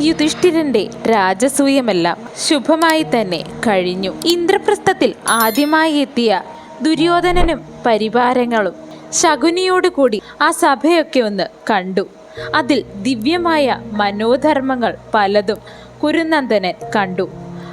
യുധിഷ്ഠിരന്റെ രാജസൂയമെല്ലാം. ശുഭമായി തന്നെ കഴിഞ്ഞു. ഇന്ദ്രപ്രസ്ഥത്തിൽ ആദ്യമായി എത്തിയ ദുര്യോധനനും പരിവാരങ്ങളും ശകുനിയോടുകൂടി ആ സഭയൊക്കെ ഒന്ന് കണ്ടു. അതിൽ ദിവ്യമായ മനോധർമ്മങ്ങൾ പലതും കുരുനന്ദനൻ കണ്ടു.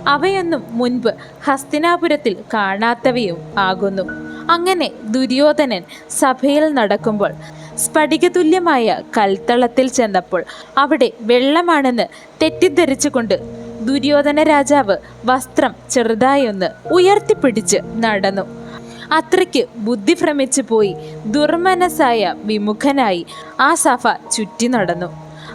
അവയൊന്നും മുൻപ് ഹസ്തിനാപുരത്തിൽ കാണാത്തവയും ആകുന്നു. അങ്ങനെ ദുര്യോധനൻ സഭയിൽ നടക്കുമ്പോൾ സ്ഫടികതുല്യമായ കൽത്തളത്തിൽ ചെന്നപ്പോൾ അവിടെ വെള്ളമാണെന്ന് തെറ്റിദ്ധരിച്ചുകൊണ്ട് ദുര്യോധന രാജാവ് വസ്ത്രം ചെറുതായൊന്ന് ഉയർത്തിപ്പിടിച്ച് നടന്നു. അത്രയ്ക്ക് ബുദ്ധി ഭ്രമിച്ചു പോയി ദുർമനസായ വിമുഖനായി ആ സഭ ചുറ്റി നടന്നു.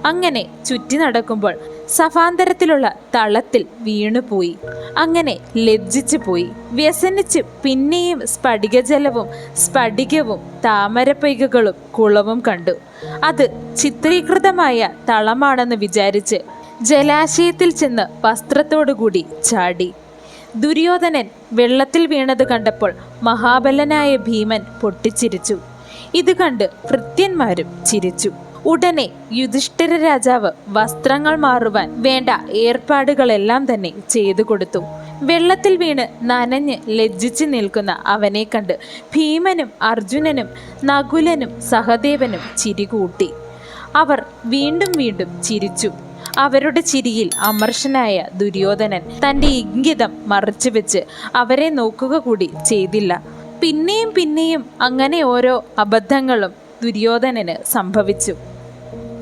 അങ്ങനെ ചുറ്റി നടക്കുമ്പോൾ സഭാന്തരത്തിലുള്ള തളത്തിൽ വീണുപോയി. അങ്ങനെ ലജ്ജിച്ചു പോയി വ്യസനിച്ച് പിന്നെയും സ്ഫടികജലവും സ്ഫടികവും താമരപ്പൈകകളും കുളവും കണ്ടു. അത് ചിത്രീകൃതമായ തളമാണെന്ന് വിചാരിച്ച് ജലാശയത്തിൽ ചെന്ന് വസ്ത്രത്തോടുകൂടി ചാടി. ദുര്യോധനൻ വെള്ളത്തിൽ വീണത് കണ്ടപ്പോൾ മഹാബലനായ ഭീമൻ പൊട്ടിച്ചിരിച്ചു. ഇത് കണ്ട് ഭൃത്യന്മാരും ചിരിച്ചു. ഉടനെ യുധിഷ്ഠിര രാജാവ് വസ്ത്രങ്ങൾ മാറുവാൻ വേണ്ട ഏർപ്പാടുകളെല്ലാം തന്നെ ചെയ്തു കൊടുത്തു. വെള്ളത്തിൽ വീണ് നനഞ്ഞ് ലജ്ജിച്ച് നിൽക്കുന്ന അവനെ കണ്ട് ഭീമനും അർജുനനും നകുലനും സഹദേവനും ചിരികൂട്ടി അവർ വീണ്ടും വീണ്ടും ചിരിച്ചു. അവരുടെ ചിരിയിൽ അമർഷനായ ദുര്യോധനൻ തന്റെ ഇംഗിതം മറച്ചുവെച്ച് അവരെ നോക്കുക കൂടി ചെയ്തില്ല. പിന്നെയും പിന്നെയും അങ്ങനെ ഓരോ അബദ്ധങ്ങളും ദുര്യോധനന് സംഭവിച്ചു.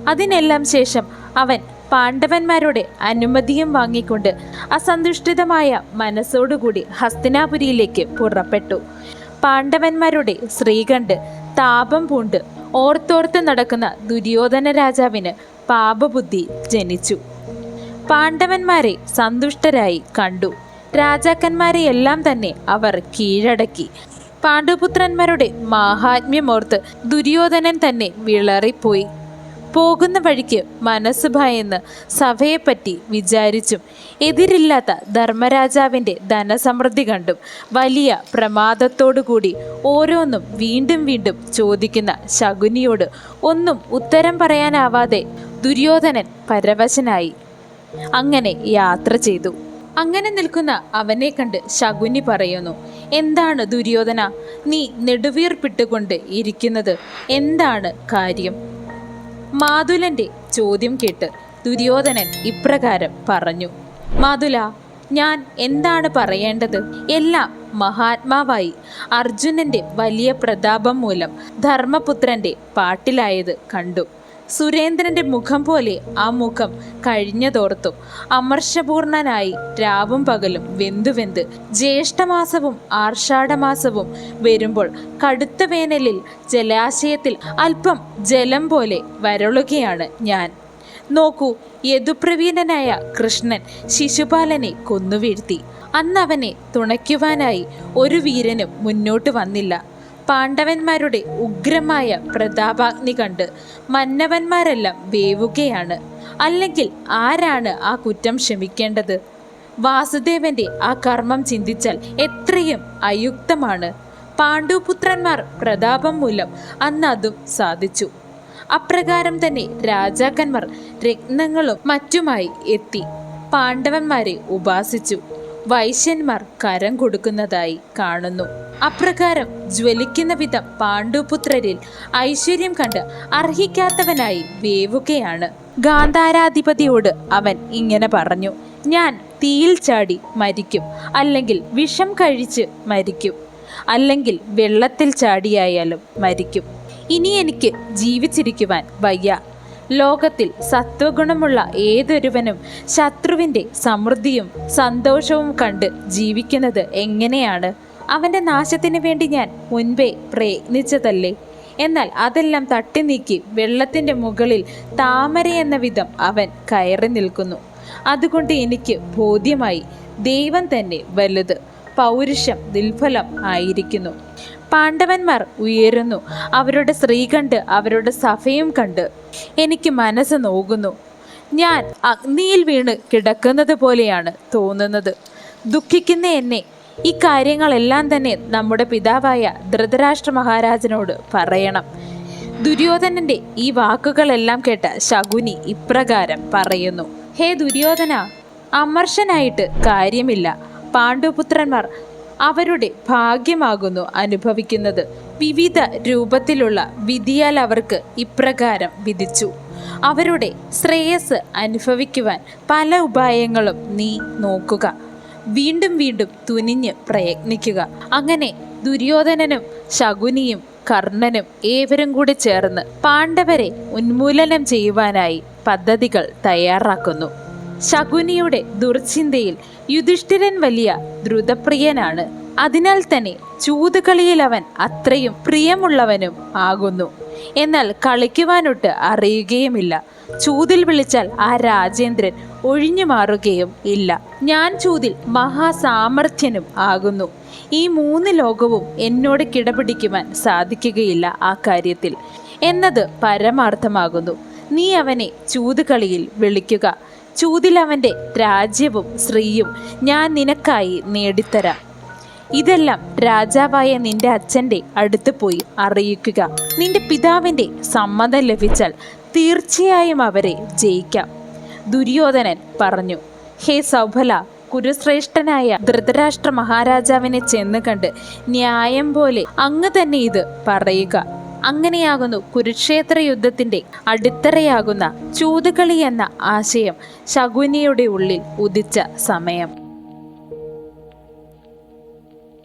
അതിനെല്ലാം ശേഷം അവൻ പാണ്ഡവന്മാരുടെ അനുമതിയും വാങ്ങിക്കൊണ്ട് അസന്തുഷ്ടിതമായ മനസ്സോടുകൂടി ഹസ്തിനാപുരിയിലേക്ക് പുറപ്പെട്ടു. പാണ്ഡവന്മാരുടെ ശ്രീകണ്ഠ് താപം പൂണ്ട് ഓർത്തോർത്ത് നടക്കുന്ന ദുര്യോധന രാജാവിന് പാപബുദ്ധി ജനിച്ചു. പാണ്ഡവന്മാരെ സന്തുഷ്ടരായി കണ്ടു. രാജാക്കന്മാരെയെല്ലാം തന്നെ അവർ കീഴടക്കി. പാണ്ഡുപുത്രന്മാരുടെ മാഹാത്മ്യമോർത്ത് ദുര്യോധനൻ തന്നെ വിളറിപ്പോയി. പോകുന്ന വഴിക്ക് മനസ്സ് ഭയന്ന് സഭയെപ്പറ്റി വിചാരിച്ചും എതിരില്ലാത്ത ധർമ്മരാജാവിന്റെ ധനസമൃദ്ധി കണ്ടും വലിയ പ്രമാദത്തോടുകൂടി ഓരോന്നും വീണ്ടും വീണ്ടും ചോദിക്കുന്ന ശകുനിയോട് ഒന്നും ഉത്തരം പറയാനാവാതെ ദുര്യോധനൻ പരവശനായി. അങ്ങനെ യാത്ര ചെയ്തു. അങ്ങനെ നിൽക്കുന്ന അവനെ കണ്ട് ശകുനി പറയുന്നു എന്താണ് ദുര്യോധന? നീ നെടുവീർപ്പിട്ടുകൊണ്ട് ഇരിക്കുന്നത് എന്താണ് കാര്യം? മാതുലന്റെ ചോദ്യം കേട്ട് ദുര്യോധനൻ ഇപ്രകാരം പറഞ്ഞു മാതുല ഞാൻ എന്താണ് പറയേണ്ടത്? എല്ലാം മഹാത്മാവായി അർജുനന്റെ വലിയ പ്രതാപം മൂലം ധർമ്മപുത്രന്റെ പാട്ടിലായത് കണ്ടു. സുരേന്ദ്രന്റെ മുഖം പോലെ ആ മുഖം കഴിഞ്ഞതോർത്തു അമർഷപൂർണനായി രാവും പകലും വെന്തു വെന്ത് ജ്യേഷ്ഠമാസവും ആർഷാഢമാസവും വരുമ്പോൾ കടുത്ത വേനലിൽ ജലാശയത്തിൽ അല്പം ജലം പോലെ വരളുകയാണ് ഞാൻ. നോക്കൂ യദുപ്രവീണനായ കൃഷ്ണൻ ശിശുപാലനെ കൊന്നുവീഴ്ത്തി. അന്നവനെ തുണയ്ക്കുവാനായി ഒരു വീരനും മുന്നോട്ട് വന്നില്ല. പാണ്ഡവന്മാരുടെ ഉഗ്രമായ പ്രതാപാഗ്നി കണ്ട് മന്നവന്മാരെല്ലാം വേവുകയാണ്. അല്ലെങ്കിൽ ആരാണ് ആ കുറ്റം ക്ഷമിക്കേണ്ടത്? വാസുദേവന്റെ ആ കർമ്മം ചിന്തിച്ചാൽ എത്രയും അയുക്തമാണ്. പാണ്ഡുപുത്രന്മാർ പ്രതാപം മൂലം അന്ന് അതും സാധിച്ചു. അപ്രകാരം തന്നെ രാജാക്കന്മാർ രത്നങ്ങളും മറ്റുമായി എത്തി. പാണ്ഡവന്മാരെ ഉപാസിച്ചു. വൈശ്യന്മാർ കരം കൊടുക്കുന്നതായി കാണുന്നു. അപ്രകാരം ജ്വലിക്കുന്ന വിധം പാണ്ഡുപുത്രരിൽ ഐശ്വര്യം കണ്ട് അർഹിക്കാത്തവനായി വേവുകയാണ്. ഗാന്ധാരാധിപതിയോട് അവൻ ഇങ്ങനെ പറഞ്ഞു ഞാൻ തീയിൽ ചാടി മരിക്കും അല്ലെങ്കിൽ വിഷം കഴിച്ച് മരിക്കും അല്ലെങ്കിൽ വെള്ളത്തിൽ ചാടിയായാലും മരിക്കും. ഇനി എനിക്ക് ജീവിച്ചിരിക്കുവാൻ വയ്യ. ലോകത്തിൽ സത്വഗുണമുള്ള ഏതൊരുവനും ശത്രുവിന്റെ സമൃദ്ധിയും സന്തോഷവും കണ്ട് ജീവിക്കുന്നത് എങ്ങനെയാണ്? അവന്റെ നാശത്തിന് വേണ്ടി ഞാൻ മുൻപേ പ്രയത്നിച്ചതല്ലേ? എന്നാൽ അതെല്ലാം തട്ടി നീക്കി വെള്ളത്തിന്റെ മുകളിൽ താമര എന്ന വിധം അവൻ കയറി നിൽക്കുന്നു. അതുകൊണ്ട് എനിക്ക് ബോധ്യമായി ദൈവം തന്നെ വലുത്. പൗരുഷം ദുൽഫലം ആയിരിക്കുന്നു. പാണ്ഡവന്മാർ ഉയരുന്നു. അവരുടെ സ്ത്രീ കണ്ട് അവരുടെ സഭയും കണ്ട് എനിക്ക് മനസ്സ് നോകുന്നു. ഞാൻ അഗ്നിയിൽ വീണ് കിടക്കുന്നത് പോലെയാണ് തോന്നുന്നത്. ദുഃഖിക്കുന്ന എന്നെ. ഈ കാര്യങ്ങളെല്ലാം തന്നെ നമ്മുടെ പിതാവായ ധൃതരാഷ്ട്ര മഹാരാജനോട് പറയണം. ദുര്യോധനന്റെ ഈ വാക്കുകളെല്ലാം കേട്ട ശകുനി ഇപ്രകാരം പറയുന്നു. ഹേ ദുര്യോധന അമർഷനായിട്ട് കാര്യമില്ല. പാണ്ഡുപുത്രന്മാർ അവരുടെ ഭാഗ്യമാകുന്നു അനുഭവിക്കുന്നത്. വിവിധ രൂപത്തിലുള്ള വിധിയാൽ അവർക്ക് ഇപ്രകാരം വിധിച്ചു. അവരുടെ ശ്രേയസ് അനുഭവിക്കുവാൻ പല ഉപായങ്ങളും നീ നോക്കുക. വീണ്ടും വീണ്ടും തുനിഞ്ഞ് പ്രയത്നിക്കുക. അങ്ങനെ ദുര്യോധനനും ശകുനിയും കർണനും ഏവരും കൂടി ചേർന്ന് പാണ്ഡവരെ ഉന്മൂലനം ചെയ്യുവാനായി പദ്ധതികൾ തയ്യാറാക്കുന്നു. ശകുനിയുടെ ദുർചിന്തയിൽ യുധിഷ്ഠിരൻ വലിയ ദ്രുതപ്രിയനാണ്. അതിനാൽ തന്നെ ചൂതുകളിയിൽ അവൻ അത്രയും പ്രിയമുള്ളവനും ആകുന്നു. എന്നാൽ കളിക്കുവാനൊട്ട് അറിയുകയുമില്ല. ചൂതിൽ വിളിച്ചാൽ ആ രാജേന്ദ്രൻ ഒഴിഞ്ഞു മാറുകയും ഇല്ല. ഞാൻ ചൂതിൽ മഹാസാമർഥ്യനും ആകുന്നു. ഈ മൂന്ന് ലോകവും എന്നോട് കിടപിടിക്കുവാൻ സാധിക്കുകയില്ല ആ കാര്യത്തിൽ. എന്നത് പരമാർത്ഥമാകുന്നു. നീ അവനെ ചൂതുകളിയിൽ വിളിക്കുക. ചൂതിൽ അവന്റെ രാജ്യവും സ്ത്രീയും ഞാൻ നിനക്കായി നേടിത്തരാം. ഇതെല്ലാം രാജാവായ നിന്റെ അച്ഛന്റെ അടുത്ത് പോയി അറിയിക്കുക. നിന്റെ പിതാവിന്റെ സമ്മതം ലഭിച്ചാൽ തീർച്ചയായും അവരെ ജയിക്കാം. ദുര്യോധനൻ പറഞ്ഞു ഹേ സൗഭല കുരുശ്രേഷ്ഠനായ ധൃതരാഷ്ട്ര മഹാരാജാവിനെ ചെന്ന് കണ്ട് ന്യായം പോലെ അങ്ങ് തന്നെ ഇത് പറയുക. അങ്ങനെയാകുന്നു കുരുക്ഷേത്ര യുദ്ധത്തിന്റെ അടിത്തറയാകുന്ന ചൂതുകളി എന്ന ആശയം ശകുനിയുടെ ഉള്ളിൽ ഉദിച്ച സമയം.